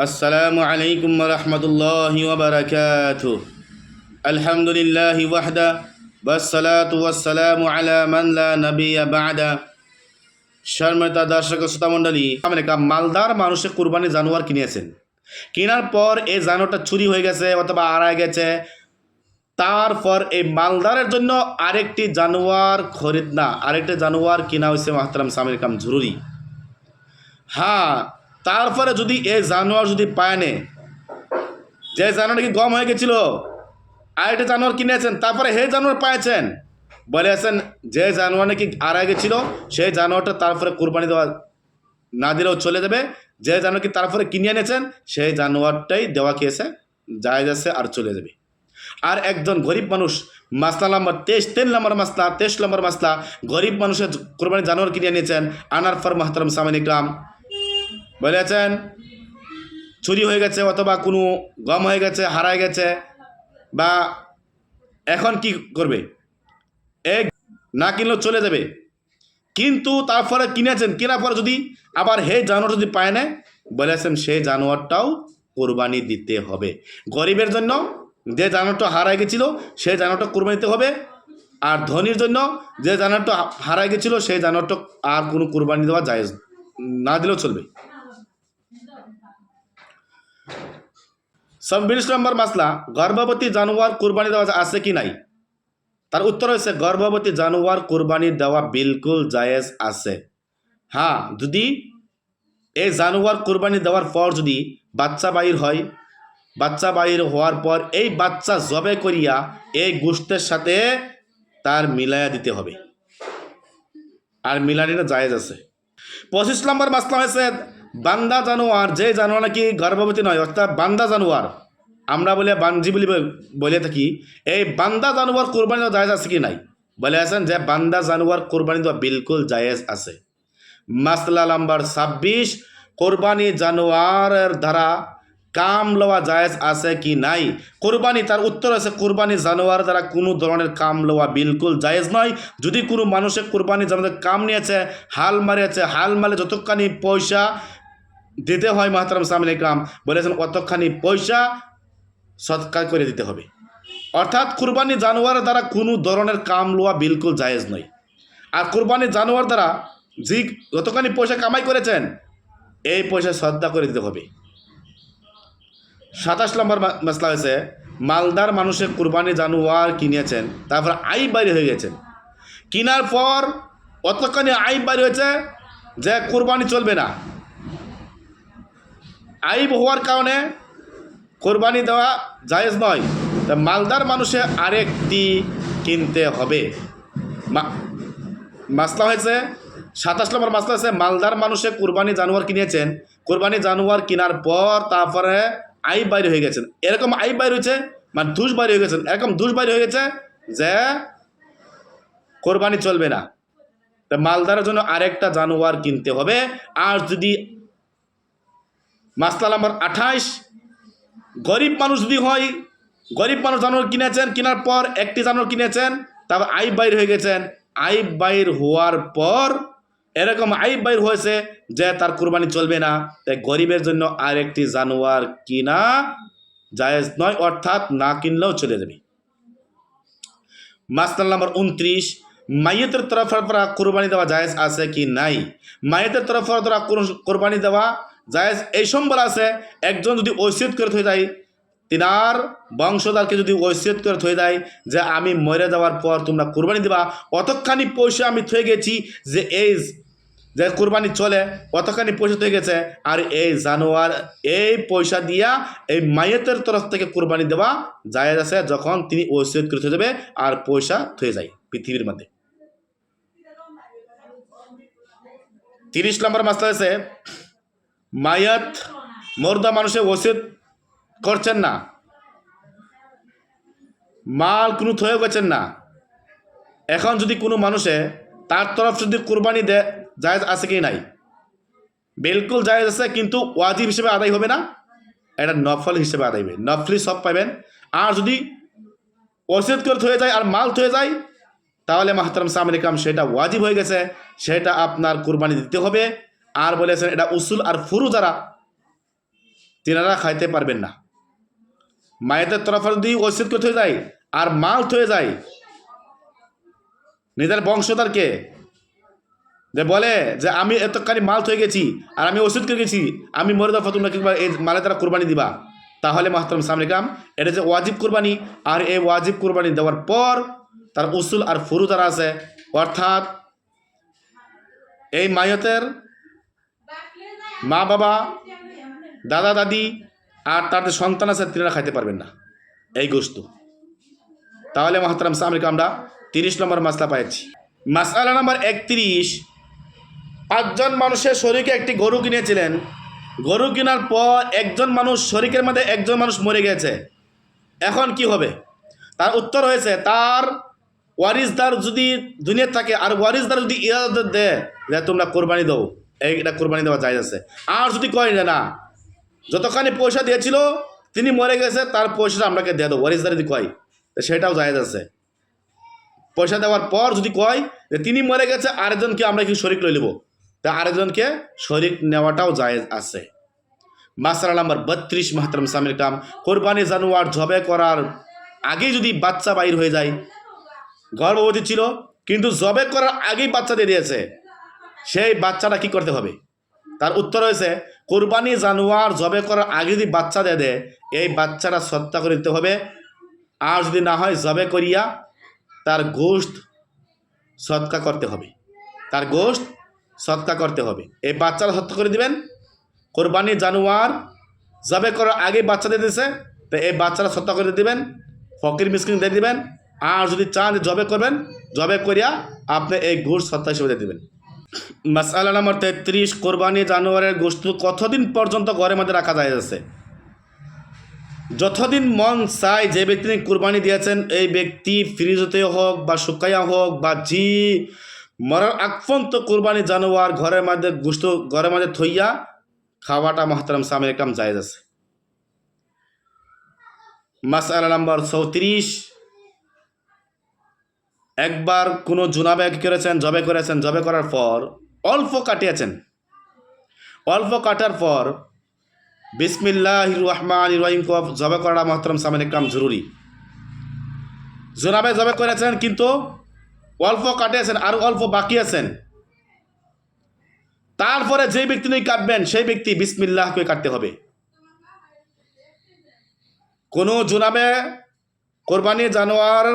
السلام عليكم ورحمة الله وبركاته الحمد لله وحده والصلاة والسلام على من لا نبي بعده শর্মিতা দর্শক শ্রোতা মণ্ডলী আমেরিকা মালদার মানুষে কুরবানি জানোয়ার কিনেছেন কেনার পর এই জানোয়ারটা চুরি হয়ে গেছে অথবা হারায় গেছে তারপর এই মালদারের জন্য আরেকটি জানোয়ার খরিদ না আরেকটি জানোয়ার কিনা হয়েছে মাহতারাম সামির কাম জরুরি হ্যাঁ তারপরে যদি এই জানোয়ার যদি পায় নে, যে জানোয়ার কি গম হয়ে গেছিল, আরেকটা জানোয়ার কিনেছেন, তারপরে হে জানোয়ার পাইছেন বলেছেন যে জানোয়ার নাকি হারা গেছিল, সেই জানোয়ারটা তারপরে কোরবানি দেওয়া না দিলেও চলে যাবে, যে জানোয়ার কি তারপরে কিনে এনেছেন, সেই জানোয়ারটাই দেওয়া খেয়েছে, যায় যাচ্ছে আর চলে যাবে। আর একজন গরিব মানুষ, মাসলা নাম্বার তেইশ, তিন নম্বর মাসলা, তেইশ নম্বর মাসলা, গরিব মানুষের কোরবানি জানোয়ার কিনে এনেছেন, আনার ফর মাহতারাম সামিন বলেছেন, চুরি হয়ে গেছে অথবা কোনো গম হয়ে গেছে হারায় গেছে, বা এখন কি করবে? এক না কিনলেও চলে যাবে। কিন্তু তারপরে কিনেছেন, কেনার পরে যদি আবার হে জানোয়ার যদি পায় না, বলেছেন সেই জানোয়ারটাও কোরবানি দিতে হবে। গরিবের জন্য যে জানোয়ারটা হারায় গেছিল সেই জানোয়ারটা কোরবানি দিতে হবে। আর ধনির জন্য যে জানোয়ারটা হারায় গেছিল সেই জানোয়ারটা আর কোনো কোরবানি দেওয়া যায় না দিলেও চলবে। চব্বিশ নম্বর মাসলা, গর্ভবতী জানোয়ার কোরবানি দেওয়া আছে কি নাই? তার উত্তর হচ্ছে গর্ভবতী জানোয়ার কোরবানি দেওয়া বিলকুল জায়েজ আছে। হ্যাঁ যদি এই জানোয়ার কোরবানি দেওয়ার পর যদি বাচ্চা বাহির হয়, বাচ্চা বাহির হওয়ার পর এই বাচ্চা জবে করিয়া এই গোষ্ঠের সাথে তার মিলাইয়া দিতে হবে। আর মিলানিটা জায়েজ আছে। পঁচিশ নম্বর মাসলা হয়েছে বান্দা জানোয়ার, যে জানোয়ার নাকি গর্ভবতী নয়, অর্থাৎ বান্দা জানোয়ার। আমরা বলে বানজি বলি বলে থাকি, এই বান্দা জানোয়ার কোরবানি দেওয়া জায়েজ আছে কি নাই? বলে আছেন যে বান্দা জানোয়ার কোরবানি দেওয়া বিলকুল জায়েজ আছে। মাসলা নাম্বার ছাব্বিশ, কোরবানি জানোয়ারের দ্বারা কাম লওয়া জায়েজ আছে কি নাই? কোরবানি, তার উত্তর আছে, কোরবানি জানোয়ার দ্বারা কোনো ধরনের কাম লওয়া বিলকুল জায়েজ নয়। যদি কোনো মানুষের কোরবানি জানোয়ার কাম নিয়েছে, হাল মারিয়েছে, হাল মারে যতখানি পয়সা দিতে হয় মাহতারাম সামিন ইকরাম বলেছেন, অতখানি পয়সা সৎকার করে দিতে হবে। অর্থাৎ কুরবানি জানোয়ার দ্বারা কোনো ধরনের কাম লওয়া বিলকুল জায়েজ নয়। আর কুরবানি জানোয়ার দ্বারা যে যতখানি পয়সা কামাই করেছেন, এই পয়সা শ্রদ্ধা করে দিতে হবে। সাতাশ নম্বর মশলা হয়েছে, মালদার মানুষের কুরবানি জানোয়ার কিনেছেন, তারপর আই বাইরে হয়ে গেছেন কেনার পর অতখানি আই বাইরে হয়েছে যে কুরবানি চলবে না। আইব হওয়ার কারণে কোরবানি দেওয়া জায়েজ নয়। তা মালদার মানুষে আরেকটি কিনতে হবে। মাসলা হয়েছে, সাতাশ নম্বর মাসলা হয়েছে, মালদার মানুষে কোরবানি জানোয়ার কিনেছেন। কোরবানি জানোয়ার কেনার পর তারপরে আই বাইরে হয়ে গেছেন। এরকম আই বাইরে হয়েছে মানে দুষ বাইরে হয়ে গেছেন। এরকম দুষ বাইরে হয়ে গেছে যে কোরবানি চলবে না। তা মালদারের জন্য আরেকটা জানোয়ার কিনতে হবে। আর যদি মাসলা নাম্বার আঠাইশ গরিব মানুষ যদি হয়, গরিব মানুষ জানোয়ার কিনেছেন, কেনার পর একটি জানোয়ার কিনেছেন, তারপর আইব বাইর হয়ে গেছেন। আইব বাইর হওয়ার পর এরকম আইব বাইর হয়েছে যে তার কুরবানি চলবে না। তাই গরিবের জন্য আর একটি জানোয়ার কিনা জায়েজ নয়, অর্থাৎ না কিনলেও চলে যাবে। মাসলাল নাম্বার উনত্রিশ, মাইয়েতের দ্বারা কোরবানি দেওয়া জায়েজ আছে কি নাই? মাইয়েতের তরফের দ্বারা কোর- কোরবানি দেওয়া জায়েজ এই সম্বল আছে, একজন যদি ঐসিয়ত করে থয়ে যায়, তিনার বংশধরকে যদি ঐসিয়ত করে থয়ে দেয় যে আমি মরে যাওয়ার পর তোমরা কোরবানি দেবা, অতখানি পয়সা আমি থয়ে গেছি যে এই যে কোরবানি চলে, অতখানি পয়সা থয়ে গেছে, আর এই জানোয়ার এই পয়সা দিয়া এই মায়েতের তরফ থেকে কোরবানি দেওয়া জায়েজ আছে যখন তিনি ওসিয়ত করে থয়ে যাবে আর পয়সা থয়ে যায় পৃথিবীর মধ্যে। তিরিশ নম্বর মাসলা আছে মায়াত মর্দা মানুষে ওসিয়ত করছেন না। মাল কোনো থয়ে গেছেন না। এখন যদি কোনো মানুষে তার তরফ যদি কোরবানি দেয়, জায়েজ আছে কি নাই? বিলকুল জায়েজ আছে, কিন্তু ওয়াজিব হিসেবে আদায় হবে না। এটা নফল হিসেবে আদায় হবে। নফলি সব পাবেন আর যদি ওসিয়ত করে থয়ে যায় আর মাল থয়ে যায়, তাহলে মাহতারাম সামিন ইকরাম সেটা ওয়াজিব হয়ে গেছে। সেটা আপনার কোরবানি দিতে হবে। আর বলেছেন, এটা উসুল আর ফুরু যারা তিনারা খাইতে পারবেন না। মায়েদের তরফে যদি করতে হয়ে যায় আর মাল থয়ে যায়। নিজের বংশধরকে যে বলে যে, আমি এতখানি মাল থয়ে গেছি আর আমি ওষুধ করে গেছি, আমি মরে দেওয়া তোমরা কিংবা এই মালে তারা কোরবানি দিবা। তাহলে মাহতারাম সামরিকাম এটা যে ওয়াজিব কোরবানি, আর এই ওয়াজিব কোরবানি দেওয়ার পর তার উসুল আর ফুরু তারা আছে। অর্থাৎ এই মায়তের মা বাবা, দাদা দাদি আর তাদের সন্তান আছে তিনারা খাইতে পারবেন না। এই গোস্ত তাহলে মাহতারাম সামরিকা আমরা তিরিশ নম্বর মাসলা পাইছি। মাসালা নম্বর একত্রিশ, পাঁচজন মানুষের শরীকে একটি গরু কিনেছিলেন। গরু কেনার পর একজন মানুষ শরীকের মধ্যে একজন মানুষ মরে গেছে। এখন কি হবে? তার উত্তর হয়েছে, তার ওয়ারিসদার যদি দুনিয়া থাকে, আর ওয়ারিসদার যদি ইরাদত দেয় তোমরা কোরবানি দাও। এইটা কোরবানি দেওয়া যায় আছে। আর যদি কয় যে না, যতখানি পয়সা দিয়েছিল, তিনি মরে গেছে, তার পয়সাটা আপনাকে দিয়ে দেবো। ওয়ারিসদার যদি কয় সেটাও জায়েজ আছে। পয়সা দেওয়ার পর যদি কয় যে তিনি মরে গেছে, আরেকজনকে আমরা কি শরিক লই নেব? তা আরেকজনকে শরিক নেওয়াটাও জায়েজ আছে। মাসালা নাম্বার বত্রিশ, মাহতারাম সামির কাম। কোরবানি জানোয়ার জবে করার আগে যদি বাচ্চা বাইর হয়ে যায়, গর্ভবতী ছিল, কিন্তু জবে করার আগেই বাচ্চা দিয়ে দিয়েছে। সেই বাচ্চাটা কি করতে হবে? তার উত্তর হয়েছে, কোরবানি জানোয়ার জবে করার আগে যদি বাচ্চা দিয়ে দেয়, এই বাচ্চাটা সত্তা করে দিতে হবে। আর যদি না হয়, জবে করিয়া তার গোশত সৎকা করতে হবে। তার গোশত সৎকা করতে হবে। এই বাচ্চারা সত্য করে দিবেন। কোরবানি জানোয়ার জবে করার আগে বাচ্চা দিয়ে দিয়েছে তো এই বাচ্চারা সত্য করে দিবেন। ফকির মিসকিন দিয়ে দিবেন। আর যদি চান জবে করবেন, জবে করিয়া আপনি এই গোশ সত্তা হিসেবে দিয়ে দিবেন। মাসালা নম্বর তেত্রিশ, কোরবানি জানোয়ারের গোস্ত কতদিন পর্যন্ত ঘরের মধ্যে রাখা যায় আছে? যতদিন মন চায় যে ব্যক্তি কোরবানি দিয়েছেন, এই ব্যক্তি ফ্রিজতে হোক বা শুকাইয়া হোক বা জি মরার পর্যন্ত কোরবানি জানোয়ার ঘরের মধ্যে গোস্ত ঘরের মধ্যে থইয়া খাওয়াটা মহতারাম সামের কাম জায়েজ আছে। মাসালা নাম্বার চৌত্রিশ একবার কোনো জুনাবে করেছেন, জবে করেছেন, জবে করার পর অল্প কাটিয়েছেন। অল্প কাটার পর বিসমিল্লাহ রহমান রহিম জবে করাটা মহতরম সামেন একরাম জরুরি। জোনাবে জবে করেছেন কিন্তু অল্প কাটিয়েছেন আর অল্প বাকি আছেন। তারপরে যে ব্যক্তি নই কাটবেন, সেই ব্যক্তি বিসমিল্লাহকে কাটতে হবে। কোনো জোনাবে কোরবানি জানোয়ার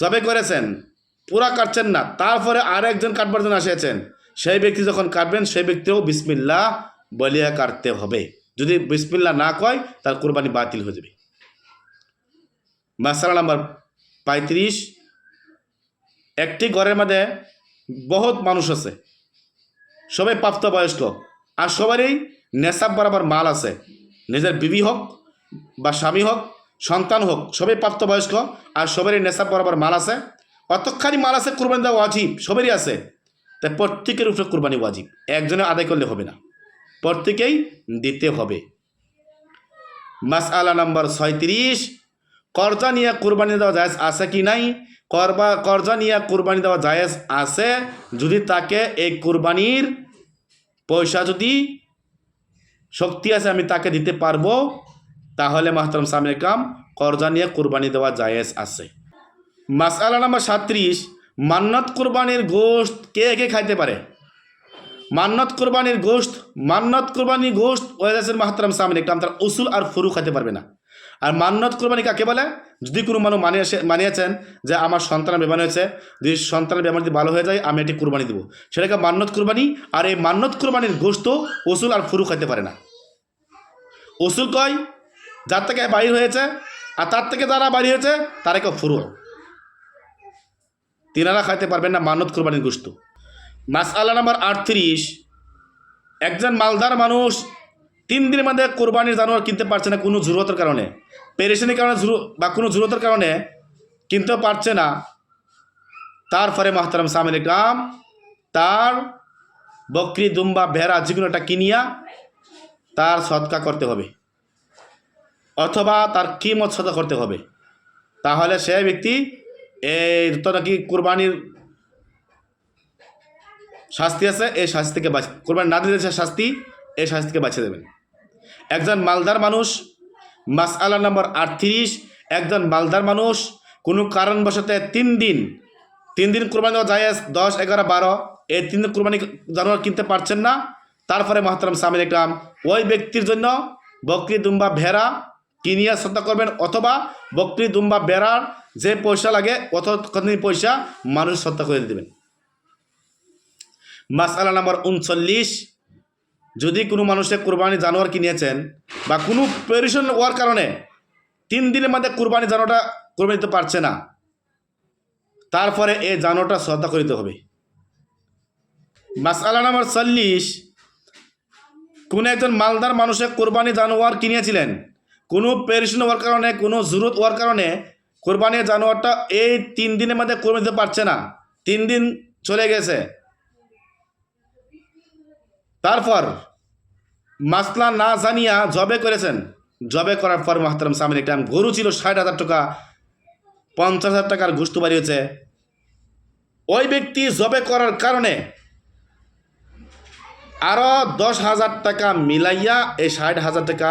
জবে করেছেন, পুরা কাটছেন না। তারপরে আর একজন কাটবার জন্য আসিয়েছেন। সেই ব্যক্তি যখন কাটবেন, সেই ব্যক্তিও বিসমিল্লাহ বলিয়া কাটতে হবে। যদি বিসমিল্লা না কয়, তার কোরবানি বাতিল হয়ে যাবে। মাসালা নাম্বার পঁয়ত্রিশ। একটি ঘরের মধ্যে বহুত মানুষ আছে। সবাই প্রাপ্তবয়স্ক। আর সবারই নেশাব বরাবর মাল আছে। নিজের বিবি হোক বা স্বামী হোক সন্তান হোক, সবাই প্রাপ্তবয়স্ক আর সবারই নেশাব বরাবর মাল আছে। অতখানি মাল আছে, কোরবানি দেওয়া ওয়াজিব, সবারই আছে। তাই প্রত্যেকের উপরে কোরবানি ওয়াজিব, একজনে আদায় করলে হবে না। প্রত্যেকেই দিতে হবে। মাস আলা নম্বর ছয়ত্রিশ, কর্জা নিয়ে কোরবানি দেওয়া জায়েজ আছে কি নাই? করবা কর্জা নিয়ে কোরবানি দেওয়া জায়েজ আছে যদি তাকে এই কোরবানির পয়সা যদি শক্তি আছে, আমি তাকে দিতে পারব। তাহলে মাহতারাম সামনে কাম কর্জা নিয়ে কোরবানি দেওয়া জায়েজ আছে। মাসালা নাম্বার সাত্রিশ, মান্নত কোরবানির গোশত কে কে খাইতে পারে? মান্নত কোরবানির গোশত, মান্নত কোরবানির গোশত ওয়াইদাসের মাহতারাম সামনে কাম, তার উসুল আর ফুরু খাইতে পারবে না। আর মান্নত কোরবানি কাকে বলে? যদি কোনো মানুষ মানিয়ে মানিয়েছেন যে আমার সন্তানের বেমার হয়েছে, যদি সন্তানের বেমার যদি ভালো হয়ে যায়, আমি এটি কোরবানি দেবো। সেটাকে মান্নত কোরবানি, আর এই মান্নত কোরবানির গোশত উসুল আর ফুরু খাইতে পারে না। উসুল কয়? যার থেকে বাড়ি হয়েছে আর তার থেকে যারা বাড়ি হয়েছে তারা কেউ ফুরু তিনারা খাইতে পারবেন না মানত কোরবানির গোস্ত আল্লাহ নাম্বার আটত্রিশ, একজন মালদার মানুষ তিন দিনের মধ্যে কোরবানির জানোয়ার কিনতে পারছে না কোনো জরুরতের কারণে। পেরেশানির কারণে বা কোনো জরুরতের কারণে কিনতে পারছে না। তার ফলে মাহতারাম সামিল কাম তার বকরি, দুম্বা, ভেড়া যে কোনো একটা কিনিয়া তার সৎকা করতে হবে। অথবা তার কিমত সদা করতে হবে? তাহলে সে ব্যক্তি এই তো নাকি কোরবানির শাস্তি আছে, এই শাস্তি থেকে বাঁচ, কোরবানি না দিলে সে শাস্তি, এই শাস্তি থেকে বাঁচিয়ে দেবেন। একজন মালদার মানুষ মাস আলা নম্বর আটত্রিশ, একজন মালদার মানুষ, কোনো কারণবশত তিন দিন তিন দিন কোরবানি দেওয়া যায় দশ, এগারো, বারো, এই তিন দিন কোরবানি জানোয়ার কিনতে পারছেন না, তারপরে মহাতারাম সামিল ইকরাম, ওই ব্যক্তির জন্য বকরি, দুম্বা, ভেড়া কিনিয়া শ্রদ্ধা করবেন অথবা বকরি, দুম্বা, বেড়ার যে পয়সা লাগে, অতখানি পয়সা মানুষ শ্রদ্ধা করে দেবেন। মাসালা নাম্বার উনচল্লিশ, যদি কোনো মানুষে কোরবানি জানোয়ার কিনেছেন বা কোনো পেরিশন হওয়ার কারণে তিন দিনের মধ্যে কোরবানি জানোয়ারটা কোরবানি দিতে পারছে না, তারপরে এই জানোয়ারটা শ্রদ্ধা করিতে হবে। মাসালা নাম্বার চল্লিশ, কোনো একজন মালদার মানুষের কোরবানি জানোয়ার কিনেছিলেন কোনো পেরিশন হওয়ার কারণে, কোনো জরুরত হওয়ার কারণে কোরবানির জানোয়ারটা এই তিন দিনের মধ্যে কোরবানি দিতে পারছে না। তিন দিন চলে গেছে। তারপর মাসলা না জানিয়া জবে করেছেন। জবে করার পর মাহতারাম সামিল ইকরাম গরু ছিল ষাট হাজার টাকা, পঞ্চাশ হাজার টাকার ঘুষটু বাড়িয়েছে ওই ব্যক্তি জবে করার কারণে আরও দশ হাজার টাকা মিলাইয়া এই ষাট হাজার টাকা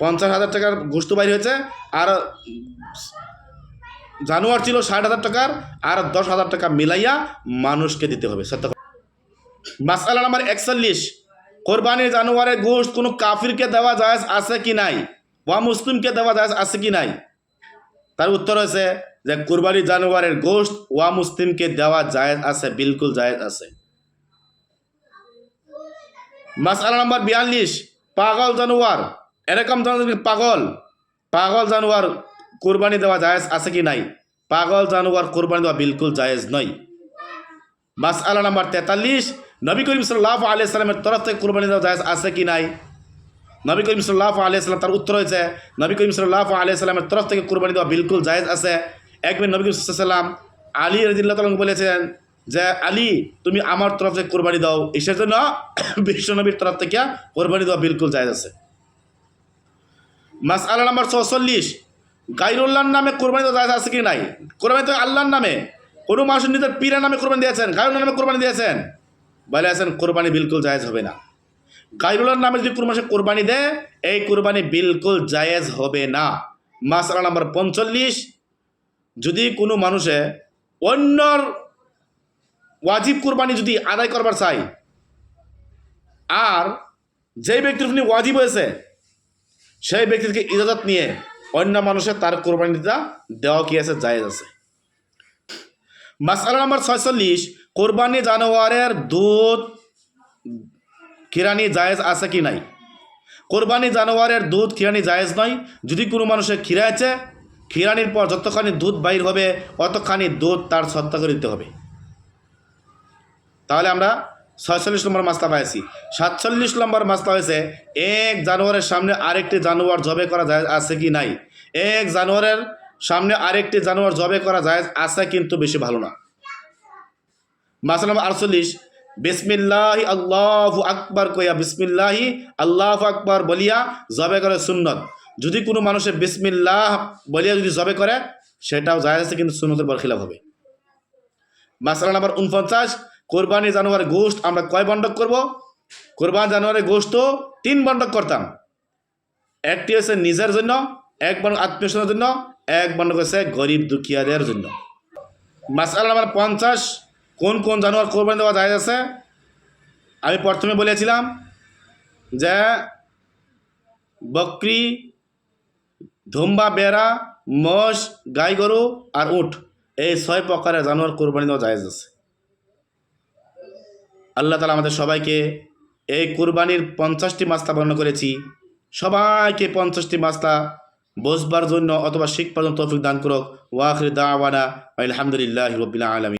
পঞ্চাশ হাজার টাকার গোস্ত বাইর হয়েছে, আর জানুয়ার ছিল ষাট হাজার টাকার, আর দশ হাজার টাকা মিলাইয়া মানুষকে দিতে হবে। সত্য মাসালা নাম্বার একচল্লিশ। কোরবানির জানুয়ারের গোস্ত কোনো কাফিরকে দেওয়া যায় আছে কি নাই? ওয়া মুসলিমকে দেওয়া যায় আছে কি নাই? তার উত্তর হয়েছে যে কোরবানি জানুয়ারের গোস্ত ওয়া মুসলিমকে দেওয়া জায়েজ আছে, বিলকুল জায়েজ আছে। মাসালা নাম্বার বিয়াল্লিশ। পাগল জানুয়ার এরকম ধরনের পাগল পাগল জানুয়ার কোরবানি দেওয়া জায়েজ আছে কি নাই? পাগল জানুয়ার কোরবানি দেওয়া বিলকুল জায়েজ নয়। মাসালা নাম্বার তেতাল্লিশ, নবী করিম সাল্লাহ আলিয়া সাল্লামের তরফ থেকে কোরবানি দেওয়া জায়েজ আছে কি নাই? নবী করিম সাল্লাহ আলিয়া সাল্লাম তার উত্তর হয়েছে, নবী করিম সাল্লাহ আলিয়া সাল্লামের তরফ থেকে কোরবানি দেওয়া বিলকুল জায়েজ আছে। একবার নবী করিম সাল্লাম আলী রাজিল্লাহ বলেছেন যে, আলী, তুমি আমার তরফ থেকে কোরবানি দাও। এসের জন্য বিশ্ব নবীর তরফ থেকে কোরবানি দেওয়া বিলকুল জায়েজ আছে। মাস আল্লাহ নাম্বার ছচল্লিশ। গাইরুল্লাহর নামে কোরবানি তো জায়েজ আছে কি নাই? কোরবানি তো আল্লাহর নামে। কোনো মানুষ নিজের পীরের নামে কোরবানি দিয়েছেন গাইরুল্লাহর নামে কোরবানি দিয়েছেন। বলে আছেন, কোরবানি বিলকুল জায়েজ হবে না। গাইরুল্লাহর নামে যদি কোনো মানুষের কোরবানি দেয়, এই কোরবানি বিলকুল জায়েজ হবে না। মাসালা নাম্বার পঞ্চল্লিশ। যদি কোনো মানুষে অন্যর ওয়াজিব কোরবানি যদি আদায় করবার চাই আর যে ব্যক্তির ওয়াজিব হয়েছে সেই ব্যক্তি থেকে ইজাজত নিয়ে অন্য মানুষের তার কোরবানিটা দেওয়া কি আছে, জায়েজ আছে। মাসালা নাম্বার ছয়চল্লিশ, কোরবানি জানোয়ারের দুধ কিরানি জায়েজ আছে কি নাই? কোরবানি জানোয়ারের দুধ খিরানি জায়েজ নয়। যদি কোনো মানুষের খিরাইছে, খিরানির পর যতখানি দুধ বাইর হবে, অতখানি দুধ তার সত্তা করে দিতে হবে। তাহলে আমরা ছয়চল্লিশ নম্বর মাসলা পাইছি। সাতচল্লিশ নম্বর মাস্তা হয়েছে এক জানুয়ারের সামনে আরেকটি জানুয়ার জবে করা যায় আছে কি নাই? এক জানুয়ারের সামনে আরেকটি জানুয়ার জবে করা যায় আছে কিন্তু বেশি ভালো না। মাসলা নম্বর আটচল্লিশ, বিসমিল্লাহি আল্লাহ আকবর কইয়া বিসমিল্লাহি আল্লাহ আকবর বলিয়া জবে করে সুন্নত। যদি কোনো মানুষের বিসমিল্লাহ বলিয়া যদি জবে করে, সেটাও যায় আছে কিন্তু সুন্নতের বরখিলাপ হবে। মাসালা নাম্বার উনপঞ্চাশ কোরবানি জানোয়ারের গোষ্ঠ আমরা কয় বন্ডক করব? কোরবান জানোয়ারের গোষ্ঠ তিন বন্ডক করতাম। একটি হচ্ছে নিজের জন্য, এক বন্ড আত্মীয়স্বজনের জন্য, এক বন্ডক হচ্ছে গরিব দুঃখিয়াদের জন্য। মাসালা আমার পঞ্চাশ, কোন কোন জানোয়ার কোরবানি দেওয়া যায় আছে? আমি প্রথমে বলেছিলাম যে বকরি, ধুম্বা, বেড়া, মোষ, গাই গরু আর উট, এই ছয় প্রকারের জানোয়ার কোরবানি দেওয়া জায়েজ আছে। আল্লাহ তালা আমাদের সবাইকে এই কুরবানির পঞ্চাশটি মাস্তা বর্ণনা করেছি। সবাইকে পঞ্চাশটি মাস্তা বসবার জন্য অথবা শিখ পর্যন্ত তৌফিক দান করুক। ওয়াখির দাওয়ানা আলহামদুলিল্লাহ রবিল্লা আলমী